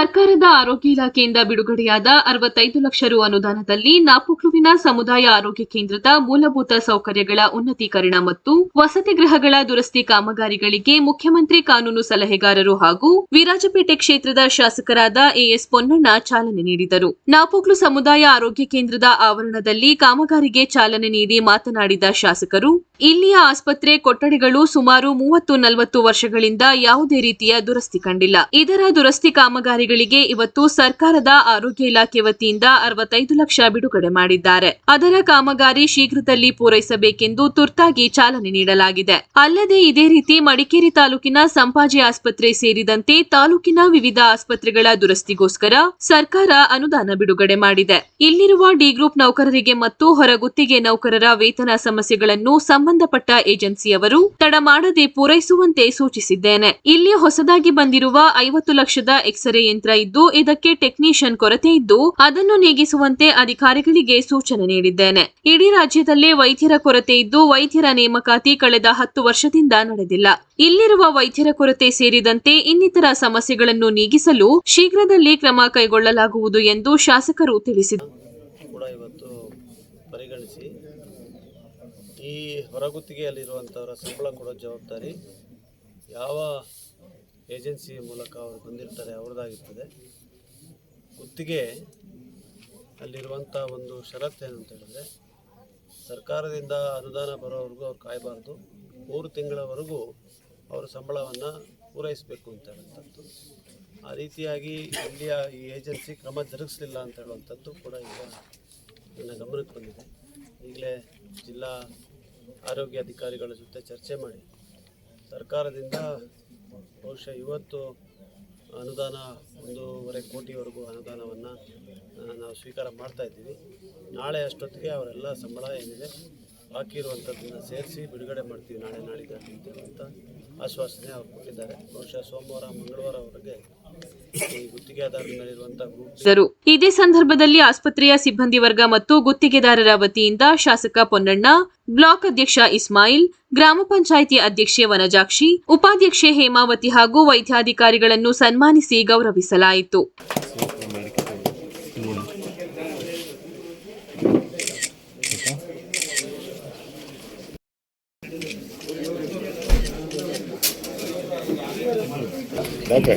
ಸರ್ಕಾರದ ಆರೋಗ್ಯ ಇಲಾಖೆಯಿಂದ ಬಿಡುಗಡೆಯಾದ ಅರವತ್ತೈದು ಲಕ್ಷ ರು ಅನುದಾನದಲ್ಲಿ ನಾಪುಕ್ಲುವಿನ ಸಮುದಾಯ ಆರೋಗ್ಯ ಕೇಂದ್ರದ ಮೂಲಭೂತ ಸೌಕರ್ಯಗಳ ಉನ್ನತೀಕರಣ ಮತ್ತು ವಸತಿ ಗೃಹಗಳ ದುರಸ್ತಿ ಕಾಮಗಾರಿಗಳಿಗೆ ಮುಖ್ಯಮಂತ್ರಿ ಕಾನೂನು ಸಲಹೆಗಾರರು ಹಾಗೂ ವಿರಾಜಪೇಟೆ ಕ್ಷೇತ್ರದ ಶಾಸಕರಾದ ಎಎಸ್ ಪೊನ್ನಣ್ಣ ಚಾಲನೆ ನೀಡಿದರು. ನಾಪುಕ್ಲು ಸಮುದಾಯ ಆರೋಗ್ಯ ಕೇಂದ್ರದ ಆವರಣದಲ್ಲಿ ಕಾಮಗಾರಿಗೆ ಚಾಲನೆ ನೀಡಿ ಮಾತನಾಡಿದ ಶಾಸಕರು ಇಲ್ಲಿಯ ಆಸ್ಪತ್ರೆ ಕೊಠಡಿಗಳು ಸುಮಾರು ಮೂವತ್ತು ನಲವತ್ತು ವರ್ಷಗಳಿಂದ ಯಾವುದೇ ರೀತಿಯ ದುರಸ್ತಿ ಕಂಡಿಲ್ಲ. ಇದರ ದುರಸ್ತಿ ಕಾಮಗಾರಿಗಳಿಗೆ ಇವತ್ತು ಸರ್ಕಾರದ ಆರೋಗ್ಯ ಇಲಾಖೆ ವತಿಯಿಂದ ಅರವತ್ತೈದು ಲಕ್ಷ ಬಿಡುಗಡೆ ಮಾಡಿದ್ದಾರೆ. ಅದರ ಕಾಮಗಾರಿ ಶೀಘ್ರದಲ್ಲಿ ಪೂರೈಸಬೇಕೆಂದು ತುರ್ತಾಗಿ ಚಾಲನೆ ನೀಡಲಾಗಿದೆ. ಅಲ್ಲದೆ ಇದೇ ರೀತಿ ಮಡಿಕೇರಿ ತಾಲೂಕಿನ ಸಂಪಾಜಿ ಆಸ್ಪತ್ರೆ ಸೇರಿದಂತೆ ತಾಲೂಕಿನ ವಿವಿಧ ಆಸ್ಪತ್ರೆಗಳ ದುರಸ್ತಿಗೋಸ್ಕರ ಸರ್ಕಾರ ಅನುದಾನ ಬಿಡುಗಡೆ ಮಾಡಿದೆ. ಇಲ್ಲಿರುವ ಡಿ ಗ್ರೂಪ್ ನೌಕರರಿಗೆ ಮತ್ತು ಹೊರಗುತ್ತಿಗೆ ನೌಕರರ ವೇತನ ಸಮಸ್ಯೆಗಳನ್ನು ಸಂಬಂಧಪಟ್ಟ ಏಜೆನ್ಸಿಯವರು ತಡ ಮಾಡದೆ ಪೂರೈಸುವಂತೆ ಸೂಚಿಸಿದ್ದೇನೆ. ಇಲ್ಲಿ ಹೊಸದಾಗಿ ಬಂದಿರುವ ಐವತ್ತು ಲಕ್ಷದ ಎಕ್ಸ್ರೇ ಯಂತ್ರ ಇದ್ದು, ಇದಕ್ಕೆ ಟೆಕ್ನಿಷಿಯನ್ ಕೊರತೆ ಇದ್ದು, ಅದನ್ನು ನೀಗಿಸುವಂತೆ ಅಧಿಕಾರಿಗಳಿಗೆ ಸೂಚನೆ ನೀಡಿದ್ದೇನೆ. ಇಡೀ ರಾಜ್ಯದಲ್ಲೇ ವೈದ್ಯರ ಕೊರತೆ ಇದ್ದು, ವೈದ್ಯರ ನೇಮಕಾತಿ ಕಳೆದ ಹತ್ತು ವರ್ಷದಿಂದ ನಡೆದಿಲ್ಲ. ಇಲ್ಲಿರುವ ವೈದ್ಯರ ಕೊರತೆ ಸೇರಿದಂತೆ ಇನ್ನಿತರ ಸಮಸ್ಯೆಗಳನ್ನು ನೀಗಿಸಲು ಶೀಘ್ರದಲ್ಲಿ ಕ್ರಮ ಕೈಗೊಳ್ಳಲಾಗುವುದು ಎಂದು ಶಾಸಕರು ತಿಳಿಸಿದರು ಈ ಹೊರಗುತ್ತಿಗೆಯಲ್ಲಿರುವಂಥವರ ಸಂಬಳ ಕೊಡೋ ಜವಾಬ್ದಾರಿ ಯಾವ ಏಜೆನ್ಸಿ ಮೂಲಕ ಅವರು ಬಂದಿರ್ತಾರೆ ಅವ್ರದ್ದಾಗಿರ್ತದೆ. ಗುತ್ತಿಗೆ ಅಲ್ಲಿರುವಂಥ ಒಂದು ಷರತ್ತು ಏನು ಅಂತ ಹೇಳಿದ್ರೆ, ಸರ್ಕಾರದಿಂದ ಅನುದಾನ ಬರೋವರೆಗೂ ಅವ್ರು ಕಾಯಬಾರ್ದು. ಮೂರು ತಿಂಗಳವರೆಗೂ ಅವರ ಸಂಬಳವನ್ನು ಪೂರೈಸಬೇಕು ಅಂತ ಹೇಳುವಂಥದ್ದು. ಆ ರೀತಿಯಾಗಿ ಇಲ್ಲಿಯ ಈ ಏಜೆನ್ಸಿ ಕ್ರಮ ಜರುಗಿಸಲಿಲ್ಲ ಅಂತ ಹೇಳುವಂಥದ್ದು ಕೂಡ ಈಗ ನನ್ನ ಗಮನಕ್ಕೆ ಬಂದಿದೆ. ಈಗಲೇ ಜಿಲ್ಲಾ ಆರೋಗ್ಯ ಅಧಿಕಾರಿಗಳ ಜೊತೆ ಚರ್ಚೆ ಮಾಡಿ. ಸರ್ಕಾರದಿಂದ ಬಹುಶಃ ಇವತ್ತು ಅನುದಾನ ಒಂದೂವರೆ ಕೋಟಿವರೆಗೂ ಅನುದಾನವನ್ನು ನಾವು ಸ್ವೀಕಾರ ಮಾಡ್ತಾ ಇದ್ದೀವಿ. ನಾಳೆ ಅಷ್ಟೊತ್ತಿಗೆ ಅವರೆಲ್ಲ ಸಂಬಳ ಏನಿದೆ ಬಾಕಿ ಇರುವಂಥದ್ದನ್ನು ಸೇರಿಸಿ ಬಿಡುಗಡೆ ಮಾಡ್ತೀವಿ ನಾಳೆ ನಾಳಿದ್ದು ಅಂತ ಆಶ್ವಾಸನೆ ಅವ್ರು ಕೊಟ್ಟಿದ್ದಾರೆ. ಬಹುಶಃ ಸೋಮವಾರ ಮಂಗಳವಾರವರೆಗೆ ಇದೇ ಸಂದರ್ಭದಲ್ಲಿ ಆಸ್ಪತ್ರೆಯ ಸಿಬ್ಬಂದಿ ವರ್ಗ ಮತ್ತು ಗುತ್ತಿಗೆದಾರರ ವತಿಯಿಂದ ಶಾಸಕ ಪೊನ್ನಣ್ಣ ಬ್ಲಾಕ್ ಅಧ್ಯಕ್ಷ ಇಸ್ಮಾಯಿಲ್ ಗ್ರಾಮ ಪಂಚಾಯಿತಿ ಅಧ್ಯಕ್ಷೆ ವನಜಾಕ್ಷಿ ಉಪಾಧ್ಯಕ್ಷೆ ಹೇಮಾವತಿ ಹಾಗೂ ವೈದ್ಯಾಧಿಕಾರಿಗಳನ್ನು ಸನ್ಮಾನಿಸಿ ಗೌರವಿಸಲಾಯಿತು Okay.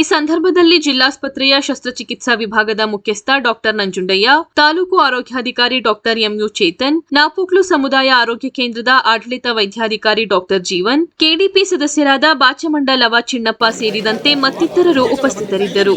ಈ ಸಂದರ್ಭದಲ್ಲಿ ಜಿಲ್ಲಾಸ್ಪತ್ರೆಯ ಶಸ್ತ್ರಚಿಕಿತ್ಸಾ ವಿಭಾಗದ ಮುಖ್ಯಸ್ಥ ಡಾಕ್ಟರ್ ನಂಜುಂಡಯ್ಯ, ತಾಲೂಕು ಆರೋಗ್ಯಾಧಿಕಾರಿ ಡಾಕ್ಟರ್ ಎಂಯು ಚೇತನ್, ನಾಪೋಕ್ಲು ಸಮುದಾಯ ಆರೋಗ್ಯ ಕೇಂದ್ರದ ಆಡಳಿತ ವೈದ್ಯಾಧಿಕಾರಿ ಡಾಕ್ಟರ್ ಜೀವನ್, ಕೆಡಿಪಿ ಸದಸ್ಯರಾದ ಬಾಚಮಂಡ ಲವ ಚಿನ್ನಪ್ಪ ಸೇರಿದಂತೆ ಮತ್ತಿತರರು ಉಪಸ್ಥಿತರಿದ್ದರು.